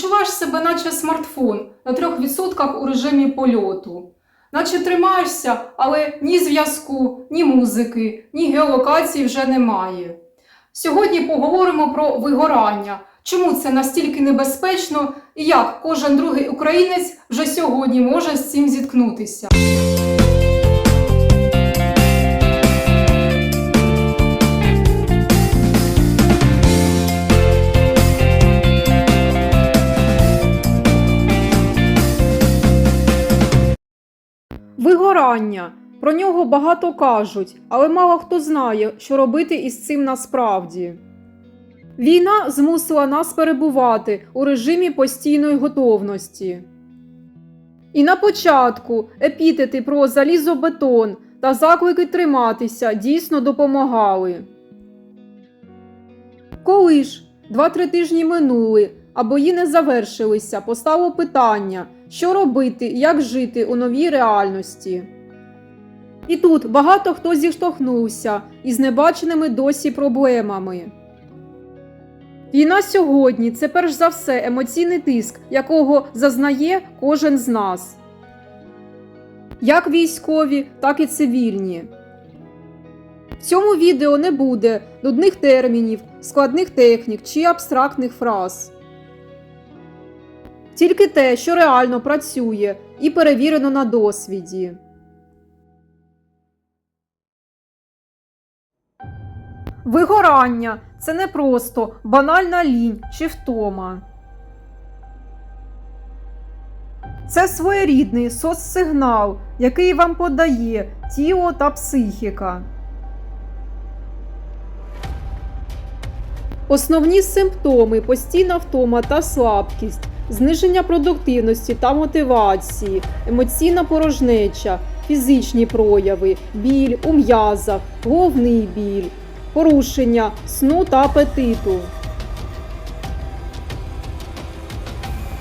Відчуваєш себе, наче смартфон на 3% у режимі польоту. Наче тримаєшся, але ні зв'язку, ні музики, ні геолокації вже немає. Сьогодні поговоримо про вигорання, чому це настільки небезпечно і як кожен другий українець вже сьогодні може з цим зіткнутися. Вигорання. Про нього багато кажуть, але мало хто знає, що робити із цим насправді. Війна змусила нас перебувати у режимі постійної готовності. І на початку епітети про залізобетон та заклики триматися дійсно допомагали. Коли ж два-три тижні минули, а бої не завершилися, постало питання, що робити як жити у новій реальності. І тут багато хто зіштовхнувся із небаченими досі проблемами. Війна сьогодні це перш за все емоційний тиск, якого зазнає кожен з нас. Як військові, так і цивільні. В цьому відео не буде нудних термінів, складних технік чи абстрактних фраз. Тільки те, що реально працює і перевірено на досвіді. Вигорання це не просто банальна лінь чи втома. Це своєрідний соцсигнал, який вам подає тіло та психіка. Основні симптоми постійна втома та слабкість, зниження продуктивності та мотивації, емоційна порожнеча, фізичні прояви, біль у м'язах, головний біль, порушення сну та апетиту.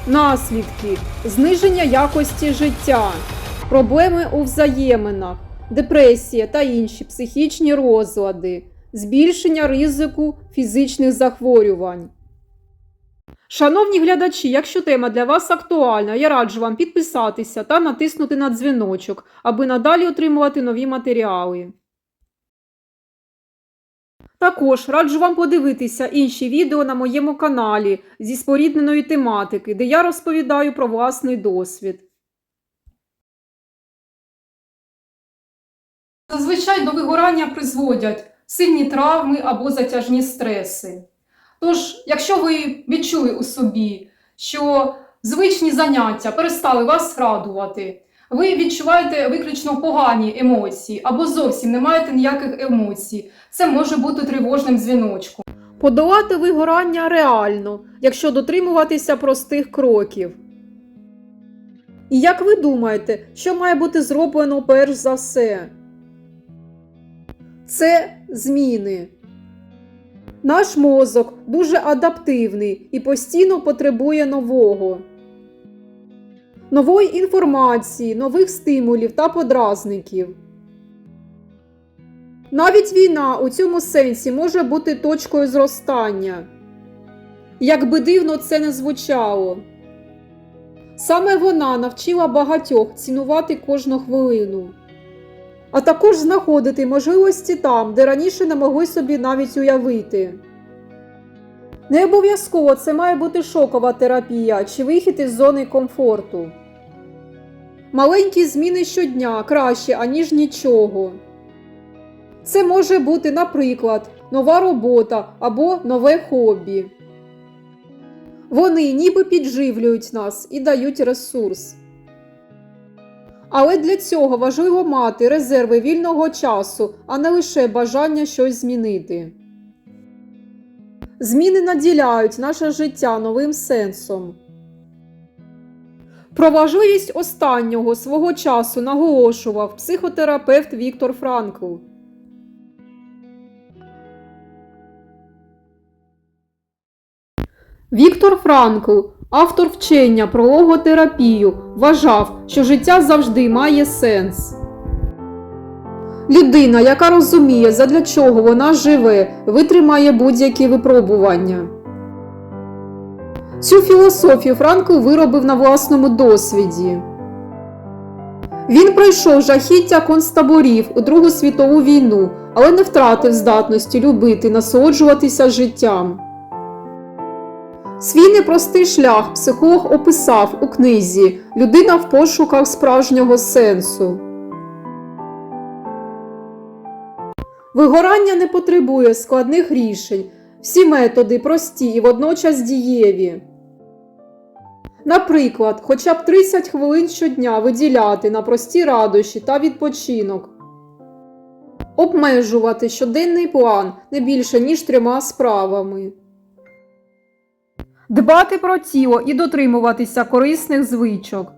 Наслідки зниження якості життя, проблеми у взаєминах, депресія та інші психічні розлади, збільшення ризику фізичних захворювань. Шановні глядачі, якщо тема для вас актуальна, я раджу вам підписатися та натиснути на дзвіночок, аби надалі отримувати нові матеріали. Також раджу вам подивитися інші відео на моєму каналі зі спорідненої тематики, де я розповідаю про власний досвід. Зазвичай до вигорання призводять сильні травми або затяжні стреси. Тож, якщо ви відчули у собі, що звичні заняття перестали вас радувати, ви відчуваєте виключно погані емоції або зовсім не маєте ніяких емоцій, це може бути тривожним дзвіночком. Подолати вигорання реально, якщо дотримуватися простих кроків. І як ви думаєте, що має бути зроблено перш за все? Це зміни. Наш мозок дуже адаптивний і постійно потребує нового. Нової інформації, нових стимулів та подразників. Навіть війна у цьому сенсі може бути точкою зростання. Як би дивно це не звучало. Саме вона навчила багатьох цінувати кожну хвилину, а також знаходити можливості там, де раніше не могли собі навіть уявити. Не обов'язково це має бути шокова терапія чи вихід із зони комфорту. Маленькі зміни щодня краще, аніж нічого. Це може бути, наприклад, нова робота або нове хобі. Вони ніби підживлюють нас і дають ресурс. Але для цього важливо мати резерви вільного часу, а не лише бажання щось змінити. Зміни наділяють наше життя новим сенсом. Про важливість останнього свого часу наголошував психотерапевт Віктор Франкл. Віктор Франкл, автор вчення про логотерапію, вважав, що життя завжди має сенс. Людина, яка розуміє, задля чого вона живе, витримає будь-які випробування. Цю філософію Франкл виробив на власному досвіді. Він пройшов жахіття концтаборів у Другу світову війну, але не втратив здатності любити, насолоджуватися життям. Свій непростий шлях психолог описав у книзі Людина в пошуках справжнього сенсу. Вигорання не потребує складних рішень. Всі методи прості і водночас дієві. Наприклад, хоча б 30 хвилин щодня виділяти на прості радощі та відпочинок. Обмежувати щоденний план не більше, ніж трьома справами. Дбати про тіло і дотримуватися корисних звичок.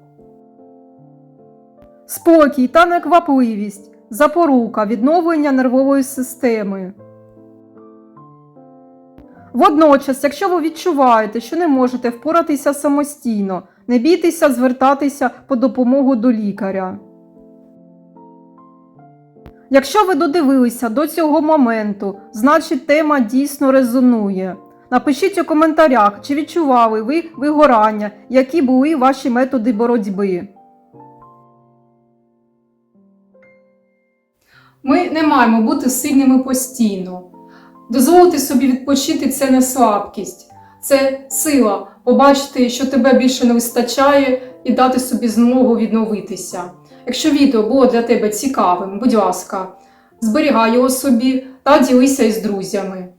Спокій та неквапливість запорука відновлення нервової системи. Водночас, якщо ви відчуваєте, що не можете впоратися самостійно, не бійтеся звертатися по допомогу до лікаря. Якщо ви додивилися до цього моменту, значить тема дійсно резонує. Напишіть у коментарях, чи відчували ви вигорання, які були ваші методи боротьби. Ми не маємо бути сильними постійно. Дозволити собі відпочити це не слабкість, це сила побачити, що тебе більше не вистачає, і дати собі змогу відновитися. Якщо відео було для тебе цікавим, будь ласка, зберігай його собі та ділися із друзями.